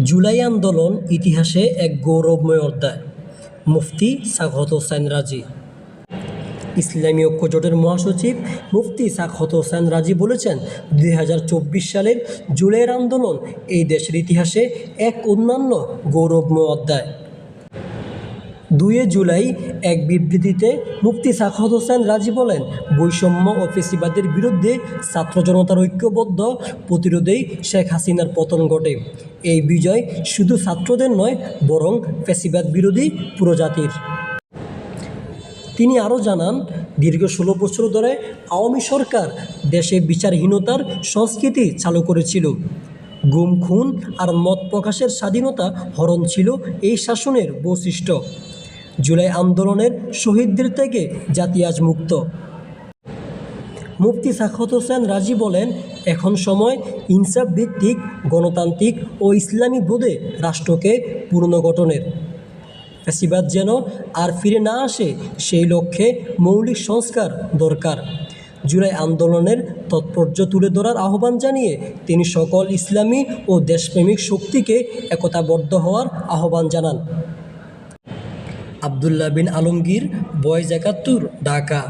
জুলাই আন্দোলন ইতিহাসে এক গৌরবময় অধ্যায়। মুফতি সাখত হোসেন রাজি। ইসলামী ঐক্য জোটের মহাসচিব মুফতি সাখত হোসেন রাজি বলেছেন, দুই হাজার চব্বিশ সালের জুলাইয়ের আন্দোলন এই দেশের ইতিহাসে এক অন্যান্য গৌরবময় অধ্যায়। দুয়ে জুলাই এক বিবৃতিতে মুফতি সাখাত হোসেন রাজি বলেন, বৈষম্য ও ফেসিবাদের বিরুদ্ধে ছাত্র জনতার ঐক্যবদ্ধ প্রতিরোধেই শেখ হাসিনার পতন ঘটে। এই বিজয় শুধু ছাত্রদের নয়, বরং ফেসিবাদ বিরোধী পুরো জাতির তিনি আরও জানান, দীর্ঘ ষোলো বছর ধরে আওয়ামী সরকার দেশে বিচারহীনতার সংস্কৃতি চালু করেছিল। গুম, খুন আর মত প্রকাশের স্বাধীনতা হরণ ছিল এই শাসনের বৈশিষ্ট্য। জুলাই আন্দোলনের শহীদদের থেকে জাতি আজ মুক্ত। মুফতি সাখত হোসেন রাজি বলেন, এখন সময় ইনসাফ ভিত্তিক, গণতান্ত্রিক ও ইসলামী বোধে রাষ্ট্রকে পুনর্গঠনের ফ্যাসিবাদ যেন আর ফিরে না আসে, সেই লক্ষ্যে মৌলিক সংস্কার দরকার। জুলাই আন্দোলনের তাৎপর্য তুলে ধরার আহ্বান জানিয়ে তিনি সকল ইসলামী ও দেশপ্রেমিক শক্তিকে একতাবদ্ধ হওয়ার আহ্বান জানান। আবদুল্লাহ বিন আলমগীর বয়স একাত্তর ঢাকা।